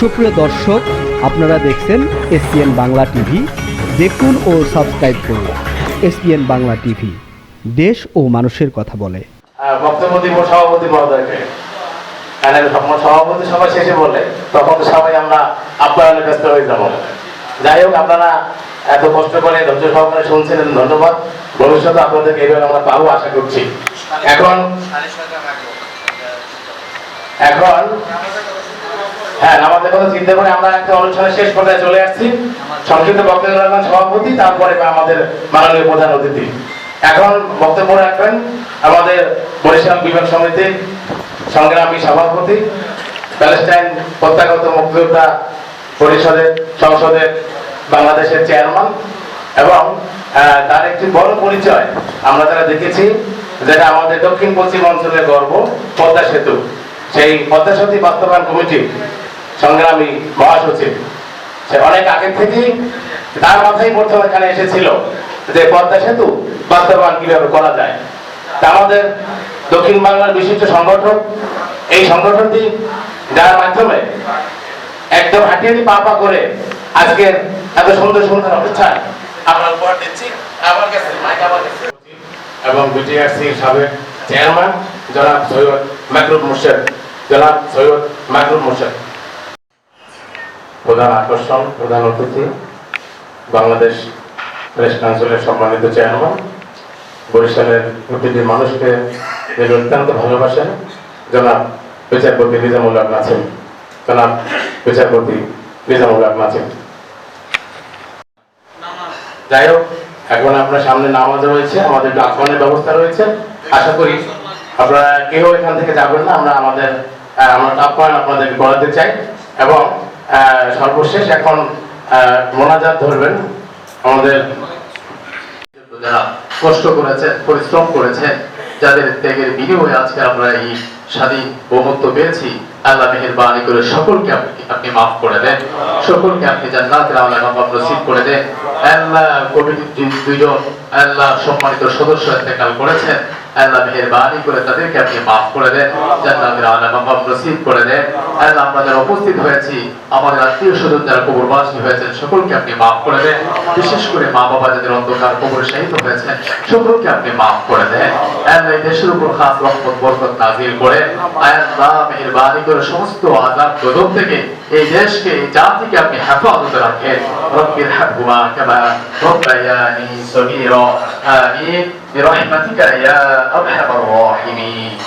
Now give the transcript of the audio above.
সুপ্রিয় দর্শক, আপনারা দেখছেন এসপিএন বাংলা টিভি। দেখুন ও সাবস্ক্রাইব করুন এসপিএন বাংলা টিভি। দেশ ও মানুষের কথা বলে। বক্তব্য দিব সভাপতি মহোদয়কে। সভাপতি সভা শেষে বলে তখন সবাই আমরা আপ্যায়নে ব্যস্ত হয়ে যাব। যাই হোক, আপনারা এত কষ্ট করে ধৈর্য সহকারে শুনছিলেন, ধন্যবাদ। ভবিষ্যতে আপনাদেরকে এইভাবে আমরা পাবো, আশা করছি। এখন এখন হ্যাঁ আমাদের কথা চিন্তা করে আমরা একটা অনুষ্ঠানের শেষ পর্যায়ে চলে আসছি। সংক্ষিপ্ত বক্তব্য সভাপতি, তারপরে আমাদের মাননীয় প্রধান অতিথি। এখন বক্তব্য রাখবেন আমাদের বরিশাল বিভাগ সমিতির সংগ্রামী সভাপতি, প্যালেস্টাইন প্রত্যাগত মুক্তিযোদ্ধা পরিষদের সংসদের বাংলাদেশের চেয়ারম্যান এবং তার একটি বড় পরিচয় আমরা যারা দেখেছি, যেটা আমাদের দক্ষিণ পশ্চিম অঞ্চলের গর্ব, পদ্মা সেতু। সেই পদ্মা সেতু বাস্তবায়ন কমিটি সংগ্রামী মহাসচিব। সে অনেক আগে থেকেই তার মাথায় প্রথম এখানে এসেছিল যে পদ্মা সেতু বাস্তবায়ন কীভাবে করা যায়। আমাদের দক্ষিণ বাংলার বিশিষ্ট সংগঠন এই সংগঠনটি যার মাধ্যমে একদম হাঁটিয়ে পা পা করে আজকের এত সুন্দর সুন্দর অনুষ্ঠান আমরা উপহার দিচ্ছি। আমার কাছে মাইক, আমার কাছে। এবং বিটিআরসি সাবেক চেয়ারম্যান জনাব সৈয়দ মাকরুব মুর্শেদ। জনাব সৈয়দ মুর্শেদ। প্রধান আকর্ষণ, প্রধান অতিথি, বাংলাদেশ প্রেস কাউন্সিলের সম্মানিত চেয়ারম্যান, বরিশালের প্রতিটি মানুষকে অত্যন্ত ভালোবাসেন। জনাব বিচারপতি জনাব বিচারপতি যাই হোক, এখন আপনার সামনে নামাজ রয়েছে, আমাদের আহ্বানের ব্যবস্থা রয়েছে। আশা করি আপনারা কেউ এখান থেকে যাবেন না, আমরা আমাদের আমরা আহ্বান আপনাদেরকে করাতে চাই এবং সর্বশেষ এখন মোনাজাত ধরবেন। আমাদের যারা কষ্ট করেছেন পরিশ্রম করেছেন যাদের ত্যাগের বিনিময়ে আজকে আমরা এই স্বাধীন বহুত্ব পেয়েছি, আল্লাহ মেহেরবানি করে সকলকে আপনি মাফ করে দেন। সকলকে আপনি জান্নাতের আল্লাহ মাফ নসিব করে দেন। আল্লাহ কমিটির দুইজন, আল্লাহ সম্মানিত সদস্য ইন্তেকাল করেছেন। আল্লাহ মেহেরবানি করে তাদেরকে আপনি মাফ করে দেন জান্নাতের আল্লাহ মাফ নসিব করে দেন। আল্লাহ আমরা যারা উপস্থিত হয়েছি, আমাদের আত্মীয় স্বজন যারা কবরবাসী হয়েছেন, সকলকে আপনি মাফ করে দেন। বিশেষ করে মা বাবা যাদের অন্ধকার কবরে শাহিত হয়েছেন, সকলকে আপনি মাফ করে দেন। আল্লাহ এই দেশের উপর খাস রহমত, বরকত নাজিল করে আল্লাহ মেহেরবানি করে সমস্ত আজাব গজব থেকে إيجاش تعطيك من حفاظ بركات رب ارحمهما كما ربياني صغيرا. آمين. برحمتك يا أرحم الراحمين.